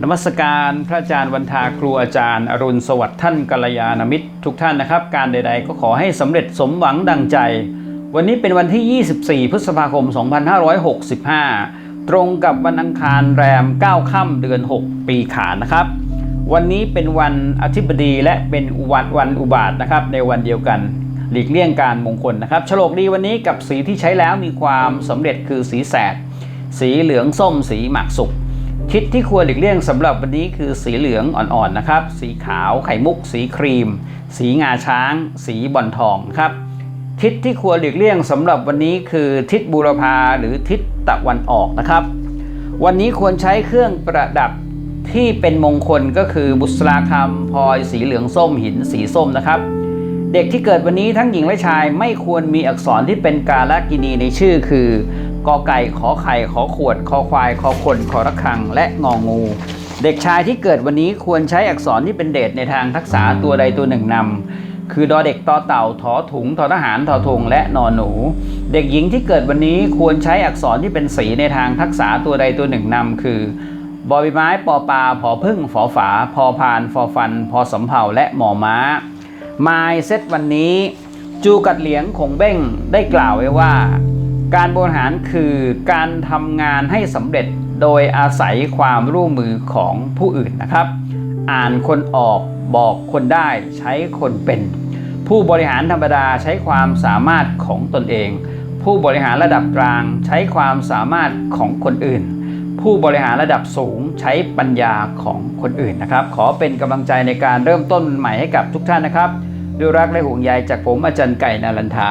นมัสการพระอาจารย์วันทาครูอาจารย์ อรุณสวัสดิ์ท่านกัลยาณมิตรทุกท่านนะครับ การใด ๆ ก็ขอให้สำเร็จสมหวังดังใจ วันนี้เป็นวันที่ 24 พฤษภาคม 2565 ตรงกับวันอังคารแรม 9 ค่ำเดือน 6 ปีขานนะครับ วันนี้เป็นวันอาทิบดีและเป็นวันวันอุบาทนะครับ ในวันเดียวกันหลีกเลี่ยงการมงคลนะครับฉลกดีวันนี้กับสีที่ใช้แล้วมีความสำเร็จคือสีแสด สีเหลืองส้มสีหมากสุก ทิศที่ควรหลีกเลี่ยงสำหรับวันนี้คือสีเหลืองอ่อนๆนะครับ สีขาวไข่มุก สีครีม สีงาช้าง สีบอลทองครับ ทิศที่ควรหลีกเลี่ยงสำหรับวันนี้คือทิศบูรพาหรือทิศตะวันออกนะครับ วันนี้ควรใช้เครื่องประดับที่เป็นมงคลก็คือบุษราคำพลอยสีเหลืองส้มหินสีส้มนะครับ เด็กที่เกิดวันนี้ทั้งหญิงและชายไม่ควรมีอักษรที่เป็นกาลกินีในชื่อคือ กอไก่ขอไข่ขอขวด คอควาย คอคนขอระฆัง และงองู เด็กชายที่เกิดวันนี้ควรใช้อักษรที่เป็นเดชในทางทักษะตัวใดตัวหนึ่งนำคือดอเด็กตอเต่าถอถุงทอทหารทอทงและนอนหนู เด็กหญิงที่เกิดวันนี้ควรใช้อักษรที่เป็นสีในทางทักษะตัวใดตัวหนึ่งนำคือบอใบไม้ปอปลาผอพึ่งฝอฝา พอพาน ฟอฟัน พอสำเภาและหมอม้า ไมายเซตวันนี้ จูกัดเหลียงคงเบ้งได้กล่าวไว้ว่า การบริหารคือการทำงานให้สำเร็จโดยอาศัยความร่วมมือของผู้อื่นนะครับ อ่านคนออกบอกคนได้ใช้คนเป็น ผู้บริหารธรรมดาใช้ความสามารถของตนเอง ผู้บริหารระดับกลางใช้ความสามารถของคนอื่น ผู้บริหารระดับสูงใช้ปัญญาของคนอื่นนะครับ ขอเป็นกำลังใจในการเริ่มต้นใหม่ให้กับทุกท่านนะครับด้วยรักและห่วงใยจากผมอาจารย์ไก่นารันทา